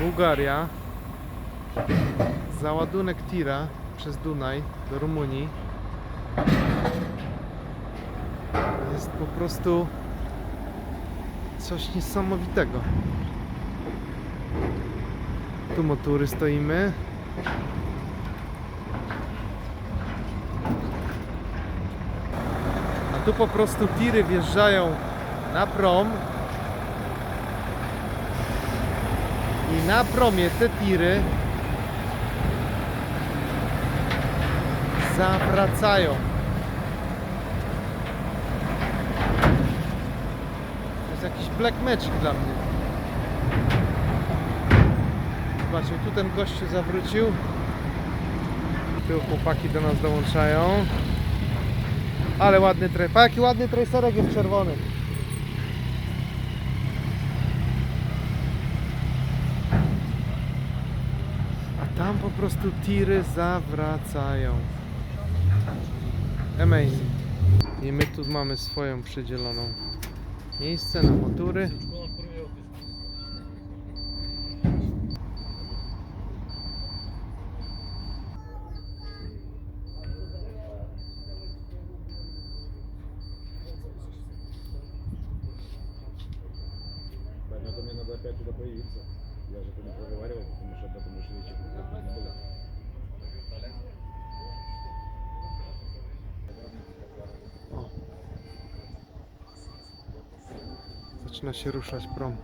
Bułgaria. Załadunek tira przez Dunaj do Rumunii. Jest po prostu coś niesamowitego. Tu motury stoimy. A tu po prostu tiry wjeżdżają na prom. I na promie te tiry zawracają. To jest jakiś black magic dla mnie. Zobaczcie, tu ten gościu zawrócił. Tu chłopaki do nas dołączają. Ale ładny trej. Pa, jaki ładny tracerek jest czerwony. tam po prostu tiry zawracają. Amazing. I my tu mamy swoją przydzieloną miejsce na motury. Поэтому мне надо опять туда появиться. Я же это не проговаривал, потому Zaczyna się ruszać prom.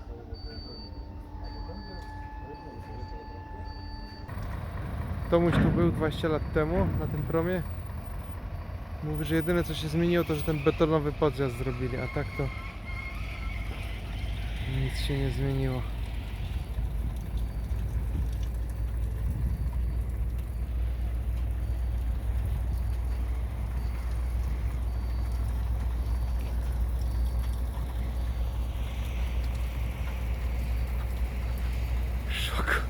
Tomuś tu był 20 lat temu na tym promie. Mówi, że jedyne co się zmieniło to, że ten betonowy podjazd zrobili, a tak to nic się nie zmieniło. Szok.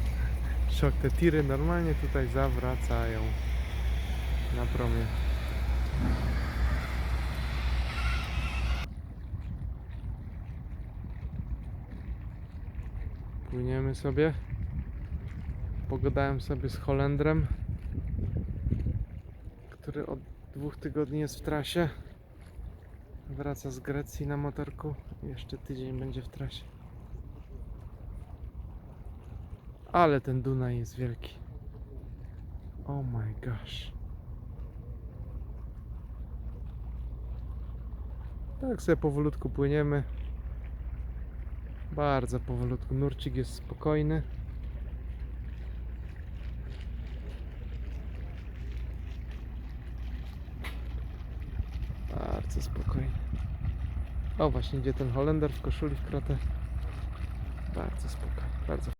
Szok. Te tiry normalnie tutaj zawracają na promie. Płyniemy sobie. Pogadałem sobie z Holendrem, który od dwóch tygodni jest w trasie. Wraca z Grecji na motorku. Jeszcze tydzień będzie w trasie. Ale ten Dunaj jest wielki. Oh my gosh. Tak sobie powolutku płyniemy. Bardzo powolutku. Nurcik jest spokojny. Bardzo spokojnie. O, właśnie idzie ten Holender w koszuli w kratę. Bardzo spokojnie. Bardzo